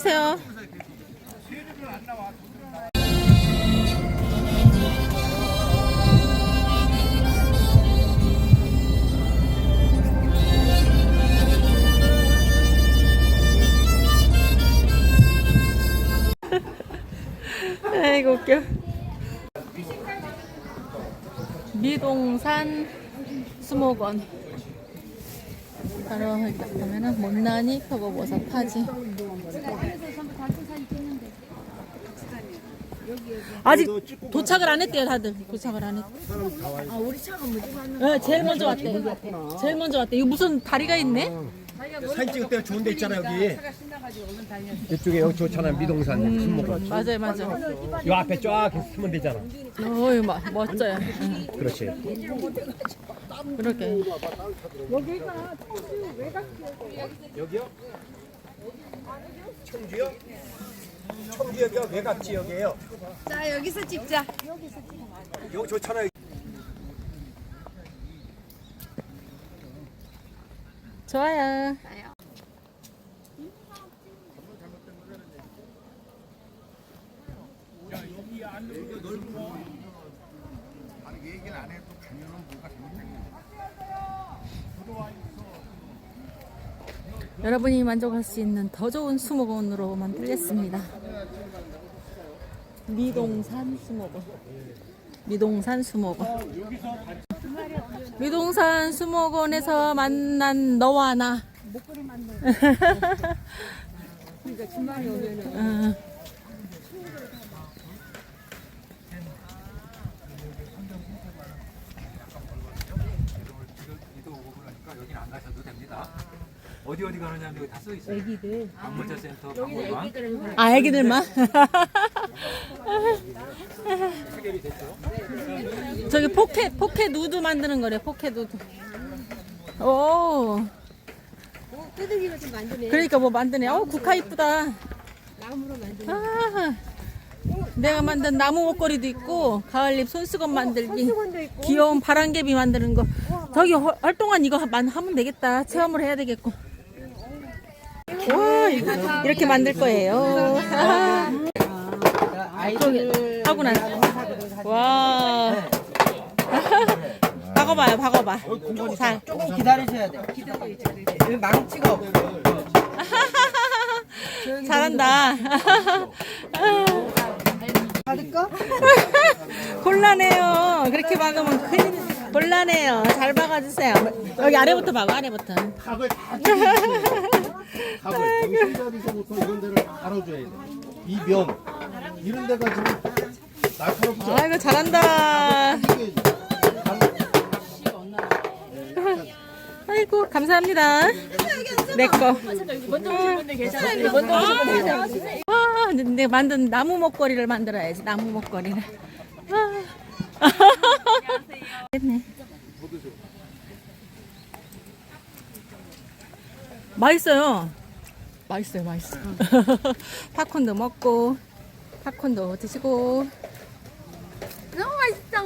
오세요. 아이고 웃겨. 미동산 수목원. 바로 이렇게 보면은 못난이 표고버섯 파지. 아직 도착을 안 했대요 다들 도착을 안 했대. 아 우리 차가 먼저 네, 제일 먼저 왔대. 제일 먼저 왔대. 이거 무슨 다리가 있네? 사진 찍을 때가 좋은 데 있잖아 여기 이쪽에 여기 좋잖아 미동산 순목원 맞아요 맞아요. 요 앞에 쫙 쓰면 되잖아 어이 마- 멋져요. 응, 그렇지 그렇게. 여기요? 청주요? 청주역이요? 외곽 지역이에요? 자 여기서 찍자. 여기 좋잖아요. 좋아요. 여러분이 만족할 수 있는 더 좋은 수목원으로 만들겠습니다. 미동산 수목원. 미동산 수목원. 미동산 수목원에서 만난 너와 나. 그러니까 주말에 오면은 여기는 안 가셔도 됩니다. 어디 어디 가느냐면 여기 다 써 있어요. 애기들 방문자 센터, 박물관. 아, 애기들만? 저기 포켓, 포켓 우드 만드는 거래, 포켓 우드. 오, 뜯어기가 좀 만드네. 그러니까 뭐 만드네. 어, 국화 이쁘다. 나무로 만드네. 아, 내가 만든 나무 목걸이도 있고, 가을잎 손수건 만들기. 수건도 있고. 귀여운 바람개비 만드는 거. 저기 활- 활동한 이거 만 하면 되겠다. 체험을 해야 되겠고. 이렇게 만들 거예요. 아, 하고 나. 와. 박아봐요, 박아봐. 잘. 조금 기다리셔야 돼요. 여기 망치가 없어. 잘한다. 받을까? 곤란해요. 그렇게 박으면 큰일. 곤란해요. 잘 박아주세요. 여기 아래부터 박아, 아래부터. 탑을 다 찍어주세요 탑을 정신자리서부터 이런 데를 다뤄줘야 돼 이면 이런 데가 지금 날카롭죠 아이고, 잘한다. 아이고 감사합니다. 내 거. 먼저 오신 분들 계셔. 먼저 오신 분들 계셔. 와, 근데 만든 나무 목걸이를 만들어야지. 나무 목걸이를. 아. 됐네. 맛있어요. 맛있어요, 맛있어. 요 팝콘도 먹고, 팝콘도 드시고. 너무 맛있어.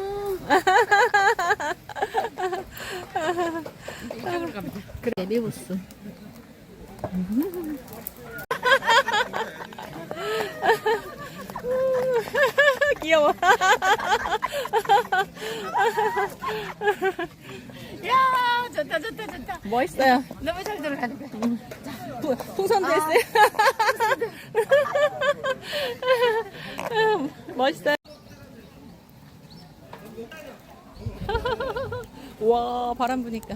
그래, 미부스. 귀여워. 야 좋다 좋다 좋다. 멋있어요. 너무 잘 들어가는 거야. 부- 풍선도 했어요. 멋있어요. 와, 바람 부니까.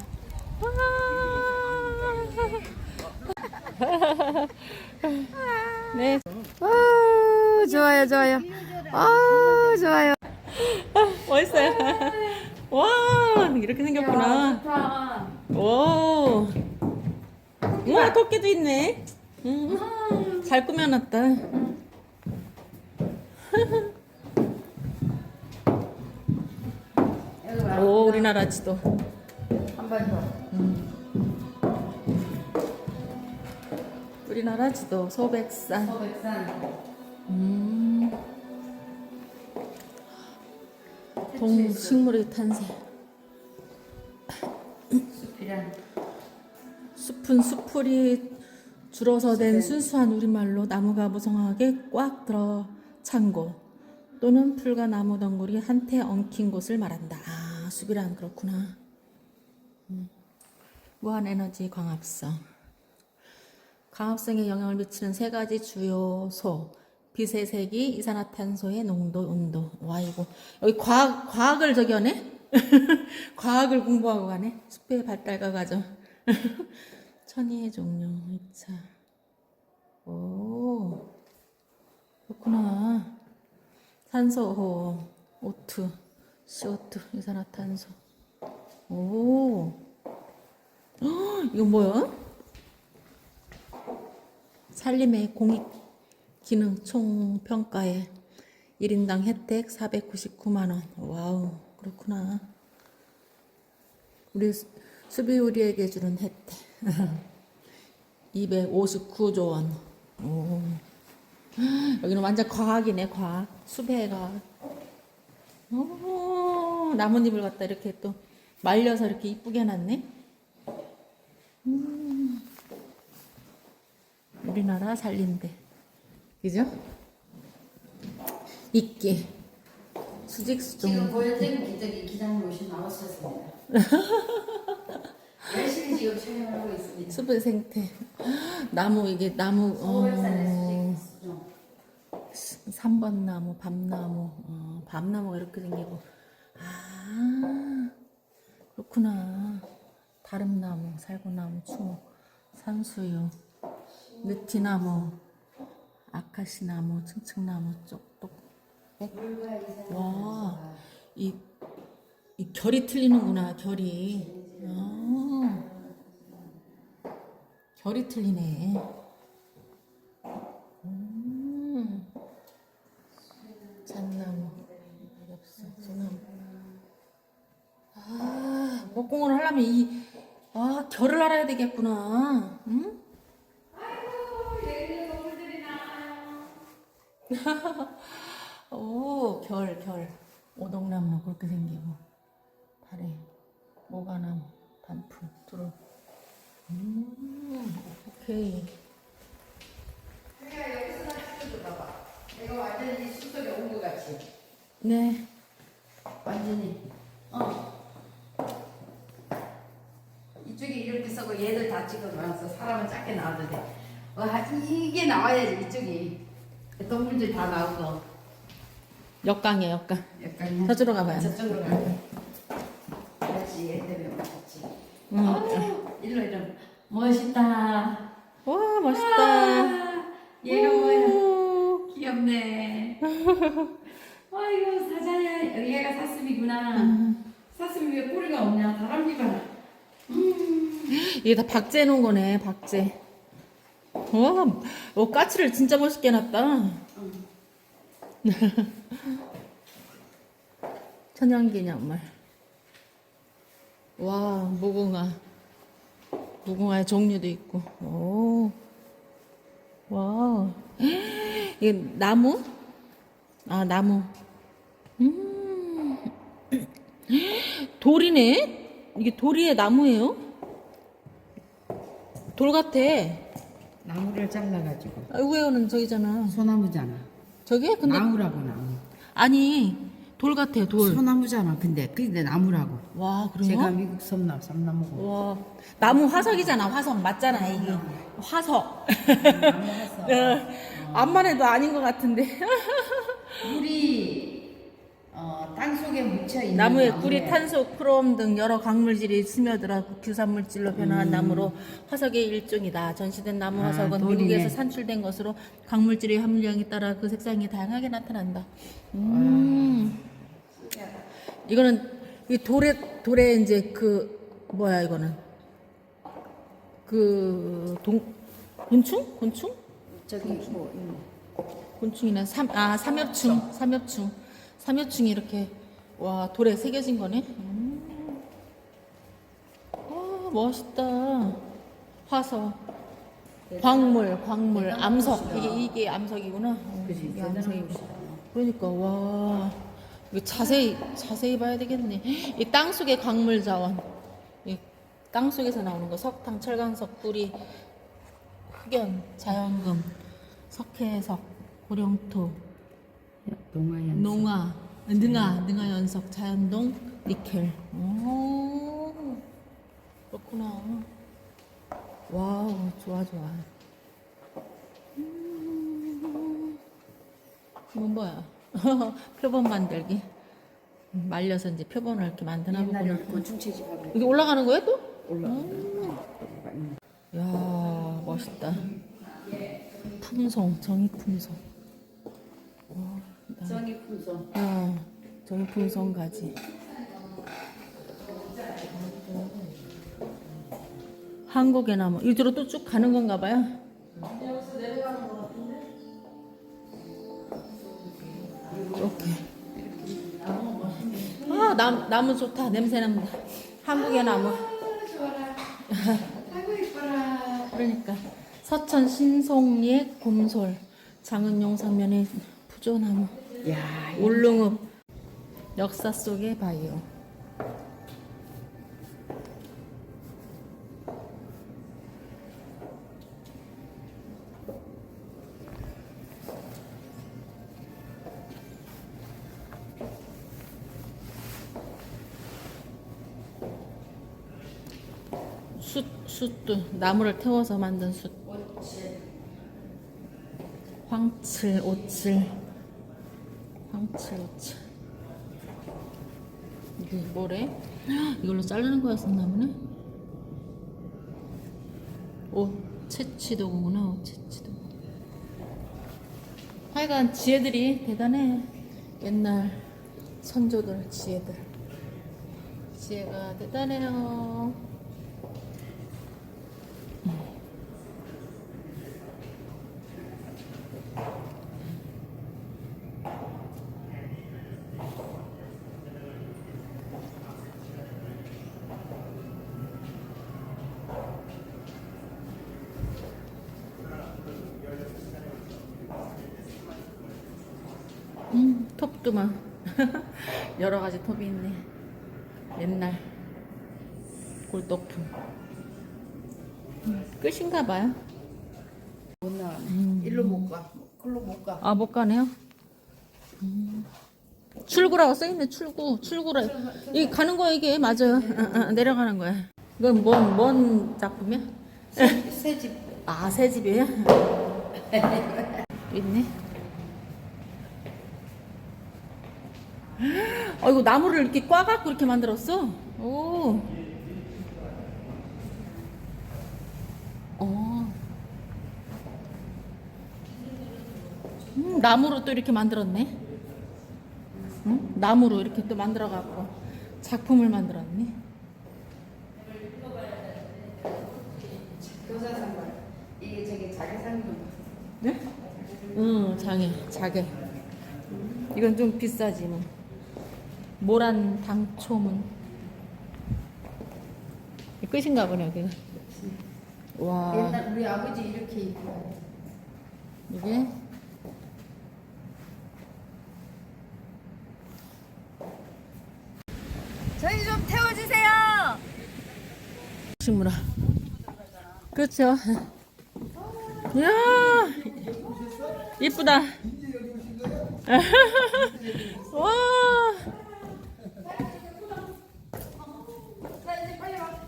네. 아 좋아요 좋아요. 아 좋아요. 멋있어요. 와, 이렇게 생겼구나. 오. 우와, 토끼도 있네. 음, 잘 꾸며놨다. 오, 우리나라 지도. 음. 우리나라 지도 소백산. 음. 동식물의 탄생. 숲은 수풀이 줄어서 된 순수한 우리말로 나무가 무성하게 꽉 들어 찬곳 또는 풀과 나무 덩굴이 한테 엉킨 곳을 말한다. 아, 수비란 그렇구나. 음. 무한 에너지 광합성. 광합성에 영향을 미치는 세 가지 주요 소. 빛의 색이, 이산화탄소의 농도, 온도. 와, 이거. 여기 과학, 과학을 저기 하네? 과학을 공부하고 가네? 숲의 발달과 과정. 천이의 종류, 2차. 오, 그렇구나. 산소, O2, CO2, 이산화탄소. 오, 헉, 이거 뭐야? 살림의 공익 기능 총 평가에 1인당 혜택 499만원. 와우, 그렇구나. 우리 수- 수비 우리에게 주는 혜택. 259조 원. 오. 여기는 완전 과학이네, 과학. 수배가. 오, 나뭇잎을 갖다 이렇게 또 말려서 이렇게 이쁘게 해놨네. 음. 우리나라 살림대. 그죠? 이끼. 수직수종. 지금 기저귀 기장님 오신 나오셨습니다. 열심히 지금 촬영을 하고 있습니다. 수분 생태. 나무 이게 나무 서울산의 어, 3번 나무, 밤나무. 어, 밤나무가 이렇게 생기고. 아. 그렇구나. 다름나무, 살구나무, 추모, 산수유, 느티나무, 아카시나무, 층층나무, 쪽독. 와, 이, 이 결이 틀리는구나, 결이. 아, 결이 틀리네. 잣나무, 엽서, 소나무. 아, 목공을 하려면 이, 아, 결을 알아야 되겠구나. 응? 오, 결, 결. 오동나무 그렇게 생기고. 다리, 모가나무, 단풍, 두루. 음, 오케이. 내가 여기서 찍어줘 봐봐. 내가 완전히 숲속에 온 것 같이. 네. 완전히. 어. 이쪽에 이렇게 서고 얘들 다 찍어놔서 사람은 작게 나와도 돼. 와 이게 나와야지 이쪽이. 동물들 다 나오고. 역강이야, 역강. 약간 저쪽으로 가봐요. 저쪽으로 가. 그렇지 얘 때문에 맞지. 응. 어, 일로 일로. 멋있다. 와, 멋있다. 아, 얘가 뭐야? 오. 귀엽네. 아이고 사자야 얘가 사슴이구나. 사슴이 왜 꼬리가 없냐? 다람쥐 봐라. 이게 다 박제 해놓은 거네, 박제. 와, 어, 까치를 진짜 멋있게 해놨다. 천연기념물. 와, 무궁화. 무궁화의 종류도 있고. 오. 와. 이게 나무? 아, 나무. 음. 돌이네? 이게 돌이에 나무예요? 돌 같아. 나무를 잘라가지고 아, 위에는 저기잖아. 소나무잖아. 저게? 근데 나무라고 나무. 아니 돌 같아 돌. 소나무잖아. 근데 근데 나무라고. 와 그래요? 제가 미국 섬나 삼나무고. 와 나무 화석이잖아 화석 맞잖아 이게 화석. 네. 암만 해도 아닌 것 같은데. 물이 어, 땅 속에 묻혀 있는 나무에 구리, 탄소, 크롬 등 여러 광물질이 스며들어 규산물질로 변화한 나무로 화석의 일종이다. 전시된 나무 아, 화석은 돌이네. 미국에서 산출된 것으로 광물질의 함유량에 따라 그 색상이 다양하게 나타난다. 음. 이거는 이 돌에 돌에 이제 그 뭐야 이거는 그 동 곤충? 곤충? 저기 뭐 있네. 곤충이나 삼, 아, 삼엽충, 삼엽충. 삼엽충이 이렇게, 와, 돌에 새겨진 거네. 음. 아, 멋있다. 화석. 광물, 광물, 암석. 이게, 이게 암석이구나. 어, 이게 암석이구나. 그러니까, 와. 이거 자세히, 자세히 봐야 되겠네. 이 땅 속의 광물 자원. 이 땅 속에서 나오는 거, 석탄, 철강석, 구리, 흑연, 자연금, 석회석, 고령토, 동아연. 농아, 능아, 능아 연석, 자연동, 니켈. 오, 그렇구나. 와우, 좋아, 좋아. 음, 이건 뭐야? 표본 만들기. 말려서 이제 표본을 이렇게 만드나 보구나. 곤충채집 하고 이게 올라가는 거야 또? 올라. 야 멋있다. 품송 정의 품송. 정이 풍선. 아 정의 품송 가지. 한국의 나무 이쪽으로 또 쭉 가는 건가 봐요. 이렇게. 아 나무 나무 좋다 냄새 납니다. 한국의 나무. 그러니까 서천 신송리의 곰솔 장은용 상면의 부조나무 야, 울릉읍 역사 속의 바이오 숯도 나무를 태워서 만든 숯. 황칠, 오칠. 황칠, 오칠. 이게 뭐래? 이걸로 자르는 거였었나 보네? 오, 채취도구나 오, 채취도구. 하여간 지혜들이 대단해. 옛날 선조들 지혜들. 지혜가 대단해요 음, 톱도 막 여러 가지 톱이 있네. 옛날 골동품. 음, 끝인가 봐요. 못 나가네. 일로 못 가. 글로 못 가. 아, 못 가네요. 음. 출구라고 써있네, 출구. 출구라. 이 가는 거야, 이게. 맞아요. 아, 아, 내려가는 거야. 이건 뭔, 뭔 작품이야? 새 집. 아, 새 집이에요? 있네. 어, 이거 나무를 이렇게 꽈갖고 이렇게 만들었어? 오. 나무로 또 이렇게 만들었네. 응? 나무로 이렇게 또 만들어갖고 작품을 만들었네. 교사상관. 이게 저기 자기 상금. 네? 응, 장애, 자개. 이건 좀 비싸지, 뭐. 모란 당초문. 끝인가 보네, 여기가. 와, 옛날 우리 아버지 이렇게 입고. 이게. 저희 좀 태워주세요. 식물아. 그렇죠. 이야, 이쁘다. 와, 자 이제 빨리 와.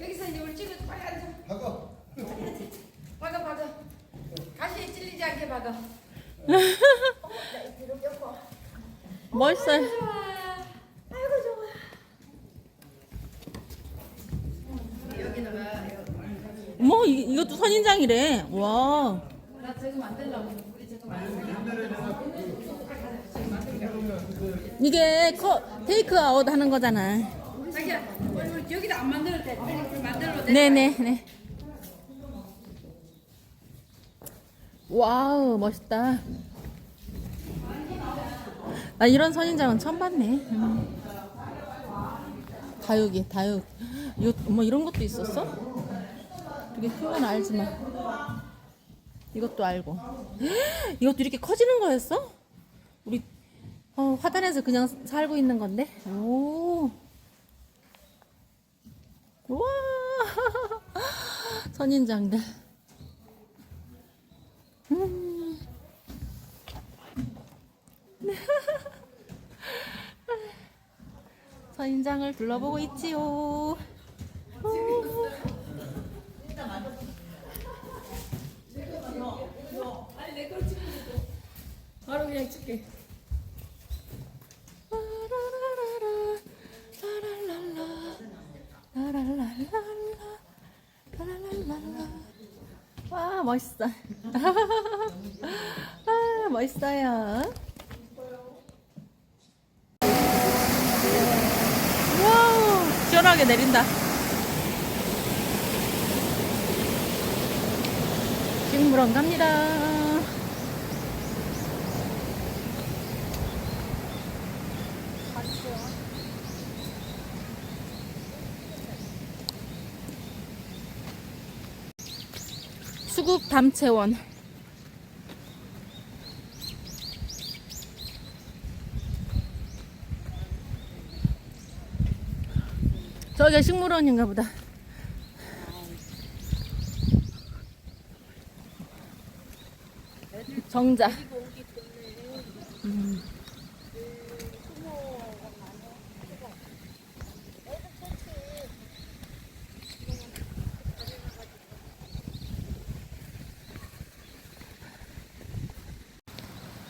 여기서 이제 우리 찍어 빨리 앉아. 박아. 박아 박아. 가시에 찔리지 않게 박아. 멋있어요. 좋아. 아이고 좋아. 여기다가 뭐, 이, 이것도 선인장이래. 와. 이게 커, 테이크 아웃 하는 거잖아. 자기야 여기다 안 만들어도 돼. 만들어 돼. 네네 네. 와우, 멋있다. 나 이런 선인장은 처음 봤네. 음. 다육이, 다육. 이거, 뭐 이런 것도 있었어? 되게 큰 건 알지만. 이것도 알고. 이것도 이렇게 커지는 거였어? 우리, 어, 화단에서 그냥 살고 있는 건데? 오. 우와 선인장들 음. 서인장을 둘러보고 있지요. 와. 아 멋있어요. 와우 시원하게 내린다. 식물원 갑니다. 수국 담채원 저게 식물원인가 보다 정자 음.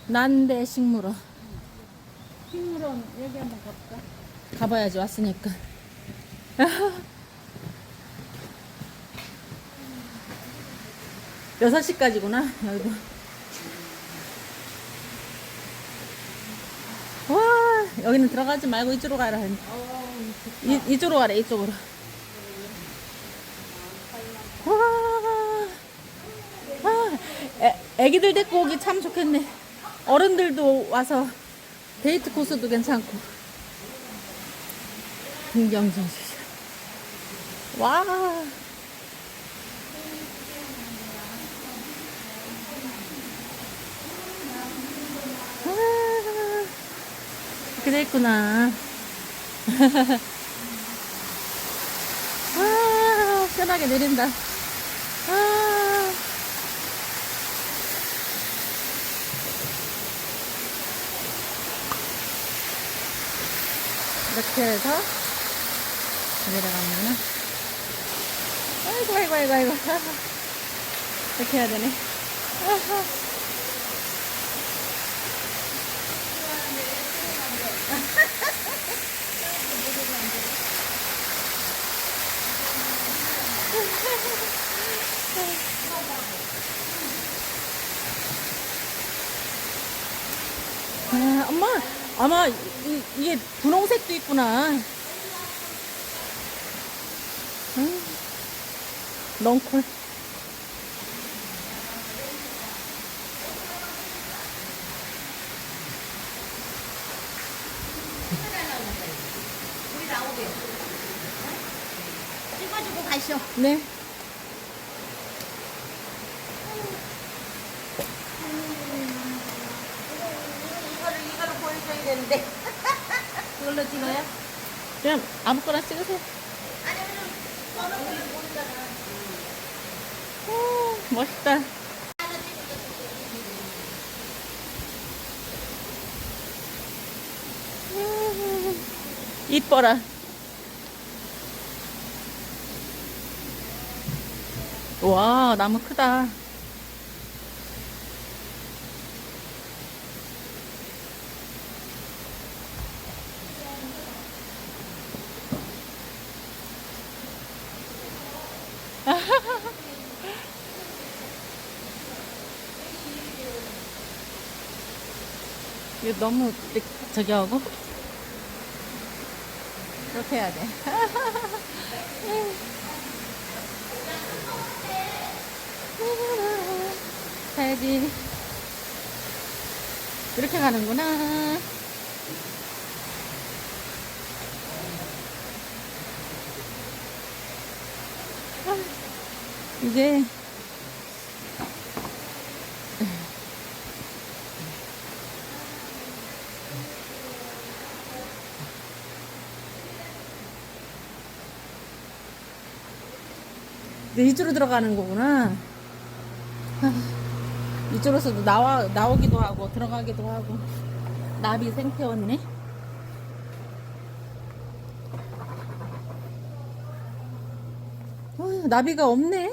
난대 식물원 식물원 여기 한번 가볼까? 가봐야지 왔으니까 여섯 시까지구나 여기도 와 여기는 들어가지 말고 이쪽으로 가라 했는데. 이, 이쪽으로 가래 이쪽으로. 와 아, 애, 애기들 데리고 오기 참 좋겠네. 어른들도 와서 데이트 코스도 괜찮고. 풍경 전 시장 와 이렇게 돼 있구나. 아 시원하게 내린다. 아. 이렇게 해서 내려가면은 아이고 아이고 아이고 아이고. 이렇게 해야 되네. 아하. 아, 엄마, 아마 이, 이게 분홍색도 있구나. 음, 가시오. 네. 이거를 이거를 보여줘야 되는데. 그걸로 찍어요? 그냥 아무거나 찍으세요. 오, 멋있다. 음, 이뻐라. 와, 나무 크다. 이거 너무 저기 하고 이렇게 해야 돼. 가야지. 이렇게 가는구나. 이제 이쪽으로 들어가는 거구나. 아. 이쪽으로서도 나와 나오기도 하고 들어가기도 하고 나비 생태원이네. 어휴, 나비가 없네.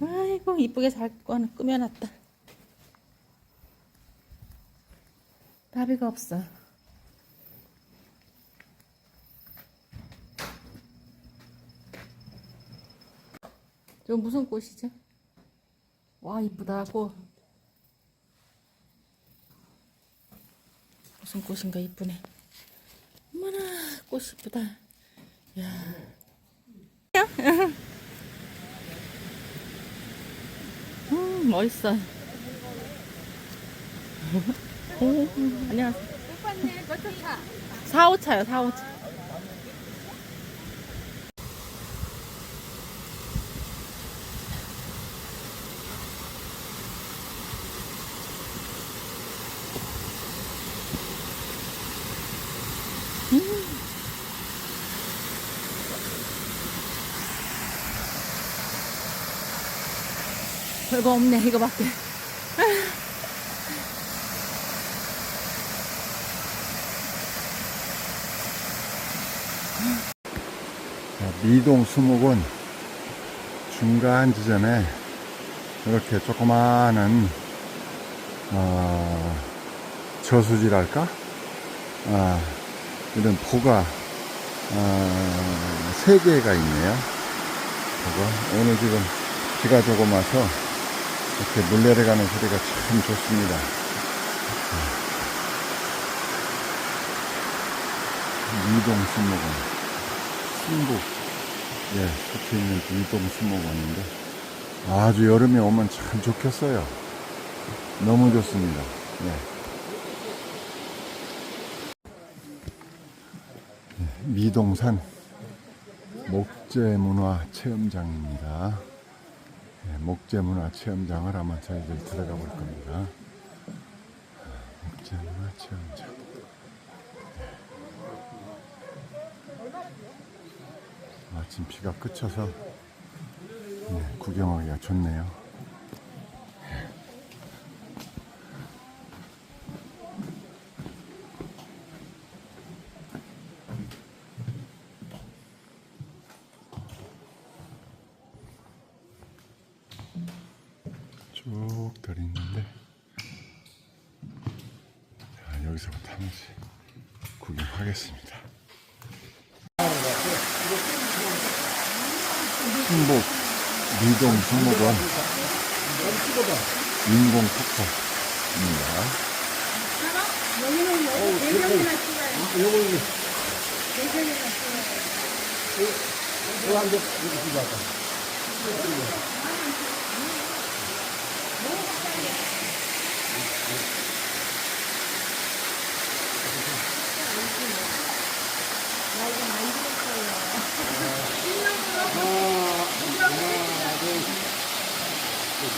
아이고 이쁘게 잘 꺼- 꾸며놨다. 나비가 없어. 저 무슨 꽃이지? 와 이쁘다 꽃. 무슨 꽃인가 이쁘네. 어머나 꽃 이쁘다. 야. 음 멋있어. 오, 안녕하세요. 4호차요 4호차. 별거 없네 이거밖에. 자, 미동 수목원 중간 지점에 이렇게 조그마한 어, 저수지랄까? 아, 이런 포가 어, 세 개가 있네요. 그거 오늘 지금 비가 조금 와서 이렇게 물 내려가는 소리가 참 좋습니다. 미동 수목원. 신북 예, 속해 있는 이동 수목원인데 아주 여름에 오면 참 좋겠어요. 너무 좋습니다. 예. 예, 미동산 목재문화 체험장입니다. 예, 목재문화 체험장을 한번 저희들 들어가 볼 겁니다. 아, 목재문화 체험장. 마침 비가 그쳐서 네, 구경하기가 좋네요. 쭉 들이 있는데 자, 여기서부터 한 번씩 구경하겠습니다. 신복 미동 수목원 인공 폭포입니다. 아니 여기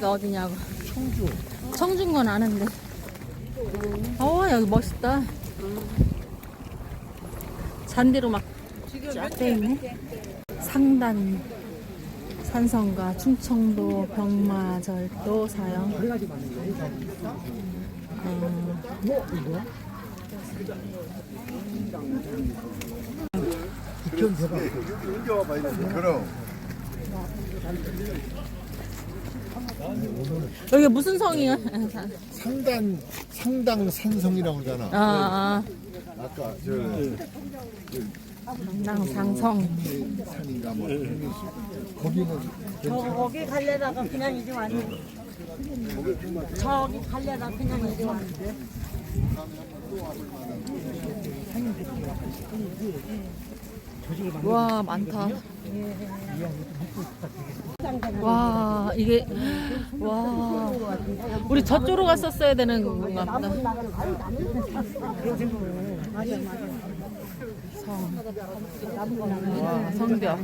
가 어디냐고. 청주. 청주인 건 아는데. 어 여기 멋있다. 잔디로 막 쫙 돼 있네. 상단 산성과 충청도 병마절도 사용. 어, 그럼 여기 무슨 성이야? 상단 상당 산성이라고 그러잖아. 아, 아까 저 상당 상성. 산인가 뭐 거기는 거기 갈래다가 그냥 이제 왔네. 저기 갈려다 그냥 이리 와. 와 많다. 와 이게 와 우리 저쪽으로 갔었어야 되는 건가 보다. 성. 와 성벽.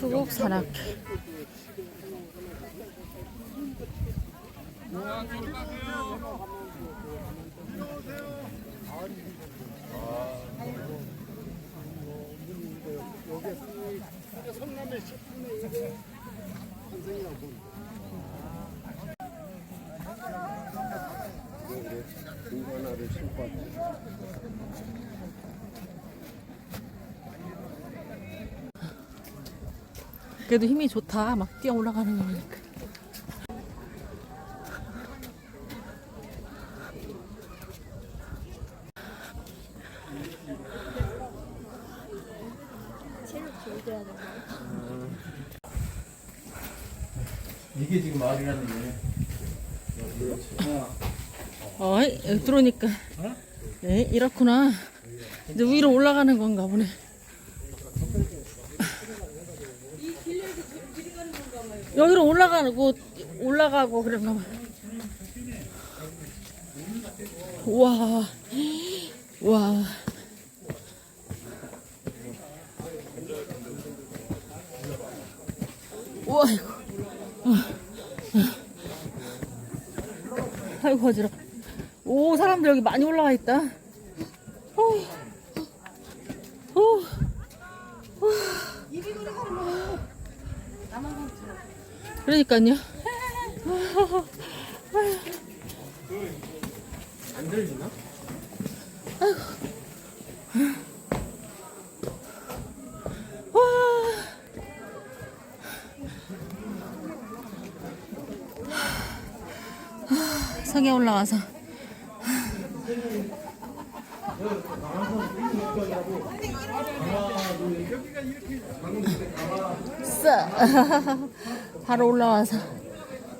수국 산악. 그래도 힘이 좋다. 막 뛰어 올라가는 거니까. 이게 지금 마을이라는 게. 어, 여기 들어오니까. 네, 이렇구나. 이제 위로 올라가는 건가 보네. 여기로 올라가고, 올라가고 그런가 봐. 와, 와. 와, 이거. 아이고, 어지러 오, 사람들 여기 많이 올라와 있다. 어. 어. 그러니까요. 안 들리나? 와. 성에 올라와서 싸 바로 올라와서.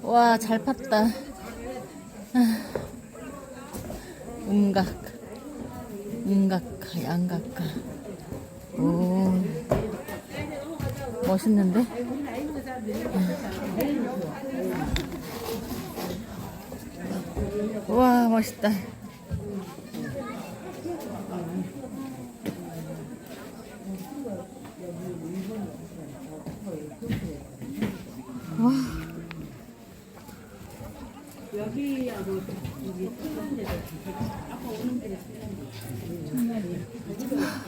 와 잘 팠다. 음각. 음각가 양각가 오. 멋있는데? 와 멋있다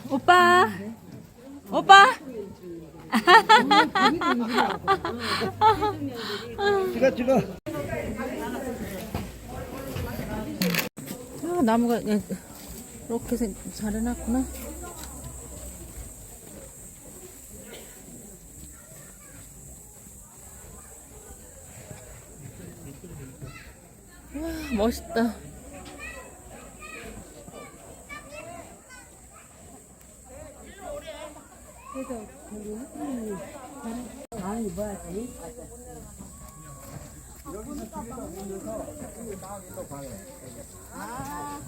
오빠 오빠 찍어 찍어. 아, 나무가 야, 이렇게 생- 잘 해놨구나. 멋있다. 아니 뭐야 지 아.